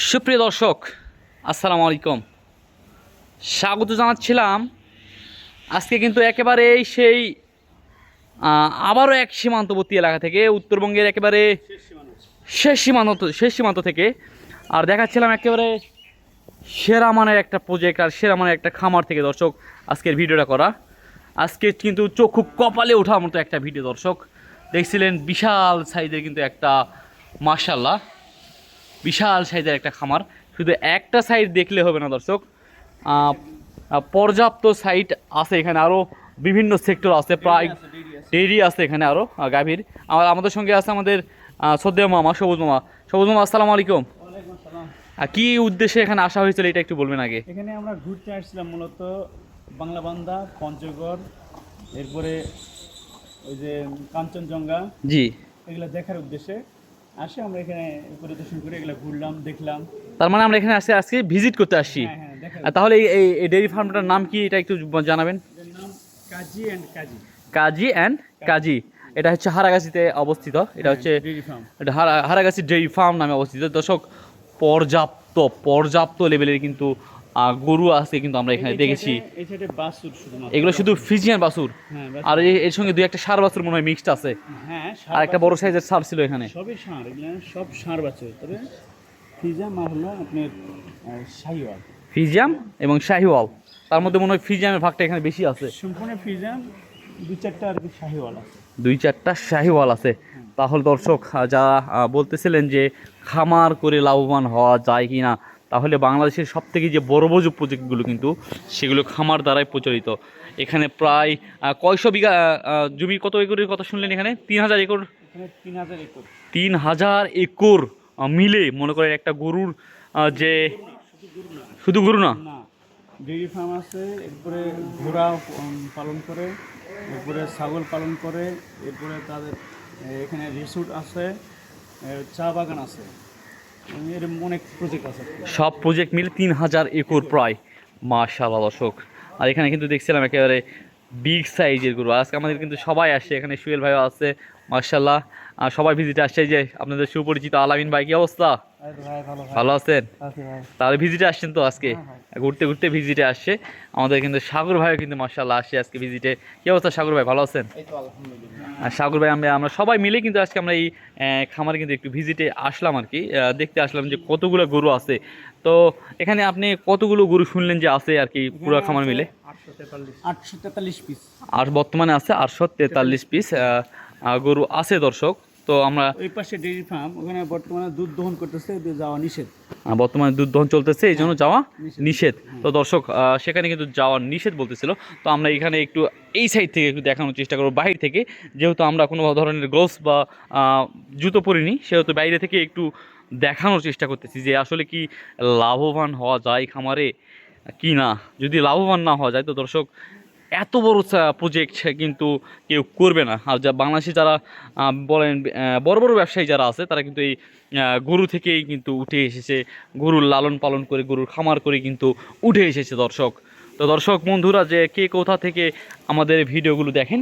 সুপ্রিয় দর্শক, আসসালামু আলাইকুম। স্বাগত জানাচ্ছিলাম। আজকে কিন্তু একেবারে সেই আবারও এক সীমান্তবর্তী এলাকা থেকে, উত্তরবঙ্গের একেবারে শেষ সীমান্ত শেষ সীমান্ত থেকে। আর দেখাচ্ছিলাম একেবারে সেরা মানের একটা প্রজেক্ট আর সেরা মানের একটা খামার থেকে দর্শক, আজকের ভিডিওটা করা। আজকে কিন্তু চক্ষু কপালে ওঠার মতো একটা ভিডিও দর্শক। দেখছিলেন বিশাল সাইজের কিন্তু একটা মার্শাল্লাহ বিশাল সাইজের একটা খামার। শুধু একটা সাইড দেখলে হবে না দর্শক। পর্যাপ্ত সাইট আছে এখানে আরও বিভিন্ন সেক্টর আছে প্রায় ডেরি আছে এখানে আরও গাভীর। আমার আমাদের সঙ্গে আছে আমাদের আহ, মামা সবুজ মামা। সবুজ মামা আসসালামু আলাইকুম। কি উদ্দেশ্যে এখানে আসা হয়েছিল এটা একটু বলবেন আগে। এখানে আমরা ঘুরতে আসছিলাম মূলত বাংলাবান্ধা পঞ্চগড় এরপরে ওই যে কাঞ্চনজঙ্ঘা। জি। এগুলো দেখার উদ্দেশ্যে। আসে আমরা এখানে পরিদর্শন করে এগুলো ঘুরলাম দেখলাম। তার মানে আমরা এখানে আসে আজকে ভিজিট করতে আসছি। হ্যাঁ হ্যাঁ তাহলে এই এই ডেয়ারি ফার্মটার নাম কি? এটা একটু জানাবেন। কাজী অ্যান্ড কাজী। কাজী অ্যান্ড কাজী। এটা হচ্ছে হারাগাছিতে অবস্থিত। এটা হচ্ছে ফার্ম এটা হারা হারাগাছি ডেইরি ফার্ম নামে অবস্থিত। দর্শক পর্যাপ্ত পর্যাপ্ত লেভেলের কিন্তু গরু আছে কিন্তু আমরা এখানে দেখেছি। এগুলো শুধু ফিজিয়ান বাসুর হ্যাঁ বাছুর। আর এর সঙ্গে দুই একটা সার বাছুর মনে হয় মিক্সড আছে। হ্যাঁ আর একটা বড় সাইজের সার ছিল এখানে। সবই এগুলো সব বাচ্চা তবে ফিজাম আর হলো আপনার শাহিওয়াল। ফিজিয়াম এবং শাহিওয়াল। তার মধ্যে মনে হয় ফিজিয়ামের ভাগটা এখানে বেশি আছে। সম্পূর্ণ ফিজাম দু চারটা আর কি শাহিওয়াল আছে। দুই চারটা শাহিওয়াল আছে। তাহলে দর্শক যারা বলতেছিলেন যে খামার করে লাভবান হওয়া যায় কি না তাহলে বাংলাদেশের সব থেকে যে বড় বড় প্রজেক্টগুলো কিন্তু সেগুলো খামার দ্বারাই প্রচলিত। এখানে প্রায় কয়শো বিঘা আহ, আহ, জমি কত একরের কথা শুনলেন এখানে? তিন হাজার একর? এখানে তিন হাজার একর। তিন হাজার একর মিলে মনে করেন একটা গরুর যে শুধু গরু না? না ডেইরি ফার্ম আছে এরপরে ঘোড়া পালন করে এরপরে ছাগল পালন করে এরপরে তাদের এখানে রিসোর্ট আছে চা বাগান আছে। সব প্রজেক্ট মিলে তিন হাজার একর প্রায়। মাশাআল্লাহ দর্শক। আর এখানে কিন্তু দেখছিলাম একেবারে বিগ সাইজের গরু। আজকে আমাদের কিন্তু সবাই আসে। এখানে সুয়েল ভাইও আছে মার্শাল্লাহ সবাই ভিজিটে আসছে যে আপনাদের সুপরিচিত আলামিন ভাই কি অবস্থা? ভালো ভালো আছেন? তাহলে ভিজিটে আসছেন তো আজকে? ঘুরতে ঘুরতে ভিজিটে আসছে। আমাদের কিন্তু সাগর ভাইও কিন্তু মার্শাল্লাহ আসছে আজকে ভিজিটে কি অবস্থা সাগর ভাই ভালো আছেন? এই তো আলহামদুলিল্লাহ। আর সাগর ভাই আমরা আমরা সবাই মিলে কিন্তু আজকে আমরা এই আহ, খামারে কিন্তু একটু ভিজিটে আসলাম আর কি। আহ, দেখতে আসলাম যে কতগুলো গরু আছে। তো এখানে আপনি কতগুলো গরু শুনলেন যে আছে আর কি পুরো খামার মিলে? আটশো তেতাল্লিশ। আটশো তেতাল্লিশ পিস আর বর্তমানে আছে আটশো তেতাল্লিশ পিস গরু আছে দর্শক। তো আমরা ওই পাশে ডেইরি ফার্ম ওখানে বর্তমানে দুধ দহন করতেছে যাওয়া নিষেধ। বর্তমানে দুধ দহন চলতেছে এই জন্য যাওয়া নিষেধ। তো দর্শক সেখানে কিন্তু যাওয়া নিষেধ বলতেছিল। তো আমরা এখানে একটু এই সাইড থেকে একটু দেখানোর চেষ্টা করব বাইরে থেকে। যেহেতু আমরা কোনো ধরনের গ্লোভস বা জুতো পরিনি সেহেতু বাইরে থেকে একটু দেখানোর চেষ্টা করতেছি যে আসলে কি লাভবান হওয়া যায় খামারে কি না। যদি লাভবান না হওয়া যায় তো দর্শক এত বড় প্রজেক্ট কিন্তু কেউ করবে না। আর যা বাংলাদেশে যারা বলেন বড় বড় ব্যবসায়ী যারা আছে, তারা কিন্তু এই গরু থেকেই কিন্তু উঠে এসেছে। গরুর লালন পালন করে, গরুর খামার করে কিন্তু উঠে এসেছে দর্শক। তো দর্শক, বন্ধুরা, যে কে কোথা থেকে আমাদের ভিডিওগুলো দেখেন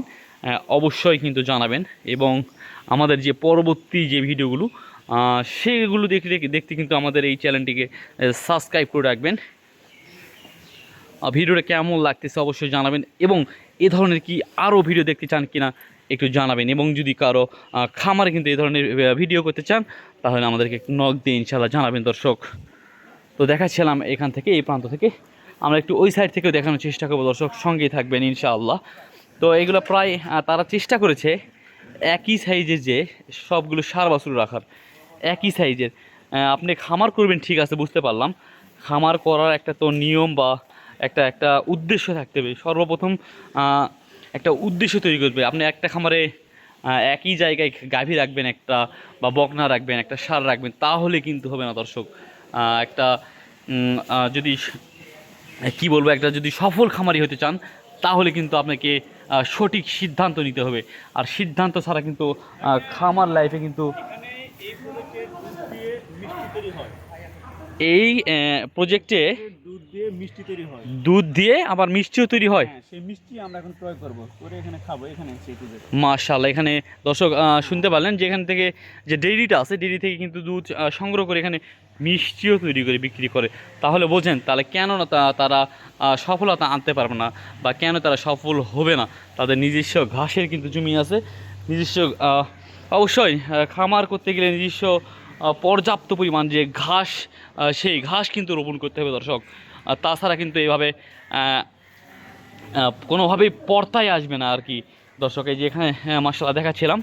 অবশ্যই কিন্তু জানাবেন। এবং আমাদের যে পরবর্তী যে ভিডিওগুলো সেগুলো দেখতে দেখতে কিন্তু আমাদের এই চ্যানেলটিকে সাবস্ক্রাইব করে রাখবেন। ভিডিওটা কেমন লাগতেছে অবশ্যই জানাবেন এবং এ ধরনের কি আরও ভিডিও দেখতে চান কিনা একটু জানাবেন এবং যদি কারও খামারে কিন্তু এই ধরনের ভিডিও করতে চান, তাহলে আমাদেরকে একটু নক দিয়ে ইনশাল্লাহ জানাবেন দর্শক। তো দেখাচ্ছিলাম এখান থেকে, এই প্রান্ত থেকে। আমরা একটু ওই সাইড থেকেও দেখানোর চেষ্টা করব দর্শক, সঙ্গেই থাকবেন ইনশাআল্লাহ। তো এগুলো প্রায় তারা চেষ্টা করেছে একই সাইজের যে সবগুলো সার বাছুর রাখার, একই সাইজের। আপনি খামার করবেন ঠিক আছে, বুঝতে পারলাম। খামার করার একটা তো নিয়ম বা একটা একটা উদ্দেশ্য থাকতে হবে। সর্বপ্রথম একটা উদ্দেশ্য তৈরি করবে আপনি একটা খামারে একই জায়গায় গাভী রাখবেন একটা বা বকনা রাখবেন, একটা সার রাখবেন, তাহলে কিন্তু হবে না দর্শক। একটা যদি কি বলব, একটা যদি সফল খামারি হতে চান, তাহলে কিন্তু আপনাকে সঠিক সিদ্ধান্ত নিতে হবে। আর সিদ্ধান্ত ছাড়া কিন্তু খামার লাইফে কিন্তু এই প্রজেক্টে দুধ দিয়ে মিষ্টি তৈরি হয়। দুধ দিয়ে আবার মিষ্টিও তৈরি হয়? হ্যাঁ সেই মিষ্টি আমরা এখন ক্রয় করব। করে এখানে খাব এখানে সেই এখানে দর্শক শুনতে পারলেন যে এখান থেকে যে ডেইরিটা আছে ডেইরি থেকে কিন্তু দুধ সংগ্রহ করে এখানে মিষ্টিও তৈরি করে বিক্রি করে। তাহলে বোঝেন তাহলে কেন তারা সফলতা আনতে পারবে না বা কেন তারা সফল হবে না? তাদের নিজস্ব ঘাসের কিন্তু জমি আছে। নিজস্ব অবশ্যই খামার করতে গেলে নিজস্ব পর্যাপ্ত পরিমাণ যে ঘাস সেই ঘাস কিন্তু রোপণ করতে হবে দর্শক। তাছাড়া কিন্তু এইভাবে কোনোভাবেই পর্তায় আসবে না আর কি। দর্শক, এই যে এখানে মার্শাল্লাহ দেখাচ্ছিলাম।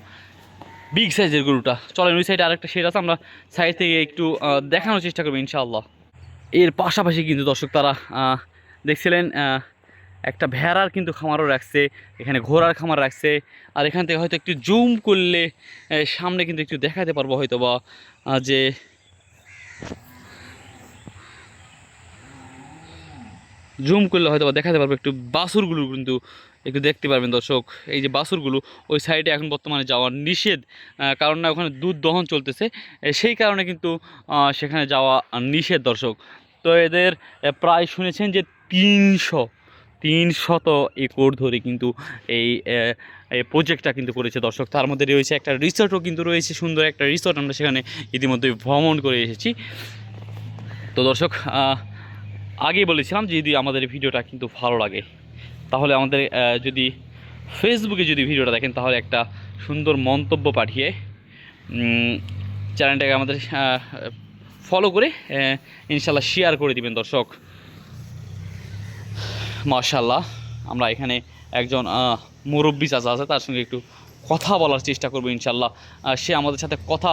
বিগ সাইজের গরুটা। চলেন, ওই সাইডে আরেকটা শেড আছে, আমরা সাইড থেকে একটু দেখানোর চেষ্টা করব ইনশাআল্লাহ। এর পাশাপাশি কিন্তু দর্শক তারা দেখছিলেন একটা ভেড়ার কিন্তু খামারও রাখছে, এখানে ঘোড়ার খামার রাখছে, আর এখান থেকে হয়তো একটু জুম করলে সামনে কিন্তু একটু দেখাতে পারব হয়তো বা যে জুম করলে হয়তো দেখাতে পারব একটু বাসুরগুলো কিন্তু একটু দেখতে পারবেন দর্শক, এই যে বাসুরগুলো ওই সাইডে এখন বর্তমানে যাওয়া নিষেধ কারণ না ওখানে দুধ দহন চলতেছে সেই কারণে কিন্তু সেখানে যাওয়া নিষেধ দর্শক, তো এদের প্রায় শুনেছেন যে তিনশো তিনশত একর ধরে কিন্তু এই প্রজেক্টটা কিন্তু করেছে দর্শক। তার মধ্যে রয়েছে একটা রিসর্টও কিন্তু রয়েছে, সুন্দর একটা রিসর্ট। আমরা সেখানে ইতিমধ্যে ভ্রমণ করে এসেছি। তো দর্শক আগে বলেছিলাম যদি আমাদের ভিডিওটা কিন্তু ভালো লাগে, তাহলে আমাদের যদি ফেসবুকে যদি ভিডিওটা দেখেন, তাহলে একটা সুন্দর মন্তব্য পাঠিয়ে চ্যানেলটাকে আমাদের ফলো করে ইনশাল্লাহ শেয়ার করে দিবেন দর্শক। মাশাল্লাহ আমরা এখানে একজন মুরব্বী চাচা আছে, তার সঙ্গে একটু কথা বলার চেষ্টা করব ইনশাল্লাহ সে আমাদের সাথে কথা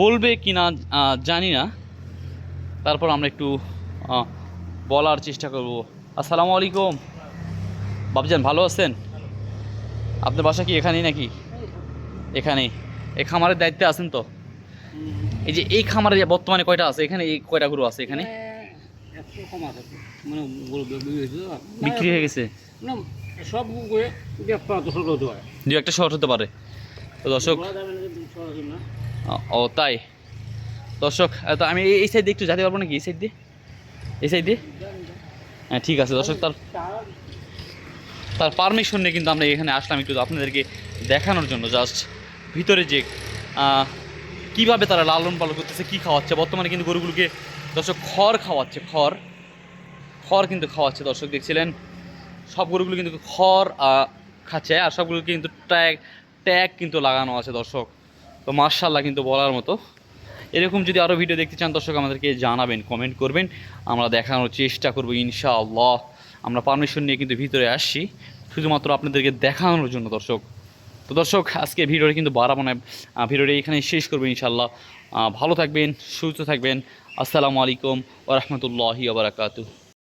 বলবে কি না জানি না। তারপর আমরা একটু বলার চেষ্টা করব। আসসালামু আলাইকুম। বাবজান, ভালো আছেন? আপনার বাসা কি এখানেই নাকি? এখানেই। এই খামারের দায়িত্বে আছেন তো? এই যে এই খামারে বর্তমানে কয়টা আছে? এখানে এই কয়টা গরু আছে এখানে? মানে বিক্রি হয়ে গেছে না সব করে দু একটা শর্ট হতে পারে। তো দর্শক। ও তাই। দর্শক তো আমি এই- সাইড দিয়ে একটু যেতে পারব নাকি? এই সাইড দিয়ে? এই সাইড দিয়ে? হ্যাঁ ঠিক আছে। দর্শক তার তার পারমিশন নিয়ে কিন্তু আমরা এখানে আসলাম একটু আপনাদেরকে দেখানোর জন্য। জাস্ট ভিতরে যে কীভাবে তারা লালন পালন করতেছে কী খাওয়াচ্ছে বর্তমানে কিন্তু গরুগুলোকে দর্শক খড় খাওয়াচ্ছে খড়। খড় কিন্তু খাওয়াচ্ছে। দর্শক দেখছিলেন সব গরুগুলো কিন্তু খড় খাচ্ছে আর সবগুলো কিন্তু ট্যাগ ট্যাগ কিন্তু লাগানো আছে দর্শক। তো মার্শাল্লাহ কিন্তু বলার মতো। এরকম যদি আরও ভিডিও দেখতে চান দর্শক আমাদেরকে জানাবেন কমেন্ট করবেন। আমরা দেখানোর চেষ্টা করব ইনশাআল্লাহ। আমরা পারমিশন নিয়ে কিন্তু ভিতরে আসছি শুধুমাত্র আপনাদেরকে দেখানোর জন্য দর্শক। তো দর্শক আজকে ভিডিওটা কিন্তু বাড়াবো না ভিডিওটা এখানে শেষ করব ইনশাআল্লাহ। আহ, ভালো থাকবেন সুস্থ থাকবেন। আসসালামু আলাইকুম ওরহমতুল্লাহি আবরাকাতু